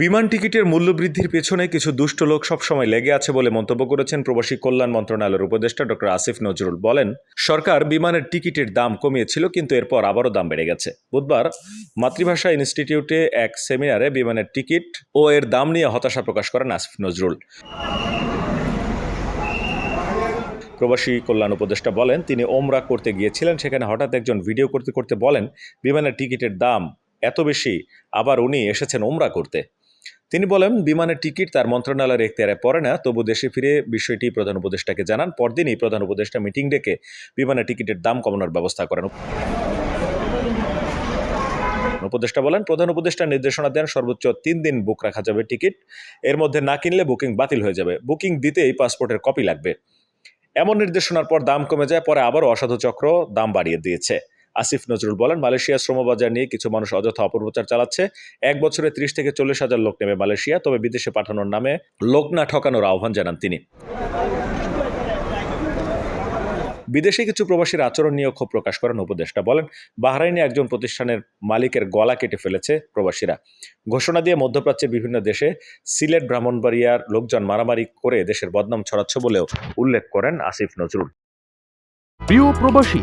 বিমান টিকিটের মূল্য বৃদ্ধির পেছনে কিছু দুষ্ট লোক সবসময় লেগে আছে বলে মন্তব্য করেছেন প্রবাসী কল্যাণ মন্ত্রণালয়ের উপদেষ্টা ডক্টর আসিফ নজরুল। বলেন, সরকার বিমানের টিকিটের দাম কমিয়েছিল, কিন্তু এরপর আবারও দাম বেড়ে গেছে। বুধবার মাতৃভাষা ইনস্টিটিউটে এক সেমিনারে বিমানের টিকিট ও এর দাম নিয়ে হতাশা প্রকাশ করেন আসিফ নজরুল। প্রবাসী কল্যাণ উপদেষ্টা বলেন, তিনি ওমরা করতে গিয়েছিলেন, সেখানে হঠাৎ একজন ভিডিও করতে করতে বলেন, বিমানের টিকিটের দাম এত বেশি, আবার উনি এসেছেন ওমরা করতে। তিনি বলেন, বিমানের টিকিট তার মন্ত্রণালয়ের এখতিয়ারে পড়ে না, তবু দেশে ফিরে বিষয়টি প্রধান উপদেষ্টাকে জানান। পরদিনই প্রধান উপদেষ্টা মিটিং ডেকে বিমানের টিকিটের দাম কমানোর ব্যবস্থা করেন। উপদেষ্টা বলেন, প্রধান উপদেষ্টা নির্দেশনা দেন সর্বোচ্চ তিন দিন বুক রাখা যাবে টিকিট, এর মধ্যে না কিনলে বুকিং বাতিল হয়ে যাবে। বুকিং দিতেই পাসপোর্টের কপি লাগবে। এমন নির্দেশনার পর দাম কমে যায়, পরে আবারও অসাধু চক্র দাম বাড়িয়ে দিয়েছে। আসিফ নজরুল বলেন, মালয়েশিয়া শ্রমবাজার নিয়ে কিছু মানুষ অযথা অপপ্রচার চালাচ্ছে। এক বছরে ত্রিশ থেকে চল্লিশ হাজার লোক নেবে মালয়েশিয়া, তবে বিদেশে পাঠানোর নামে লোক না ঠকানোর আহ্বান জানান তিনি। বিদেশে কিছু প্রবাসীর আচরণ নিয়ে ক্ষোভ প্রকাশ করেন উপদেষ্টা বলেন, বাহরাইনে একজন প্রতিষ্ঠানের মালিকের গলা কেটে ফেলেছে প্রবাসীরা। ঘোষণা দিয়ে মধ্যপ্রাচ্যের বিভিন্ন দেশে সিলেট, ব্রাহ্মণবাড়িয়ার লোকজন মারামারি করে দেশের বদনাম ছড়াচ্ছে বলেও উল্লেখ করেন আসিফ নজরুল। প্রিয় প্রবাসী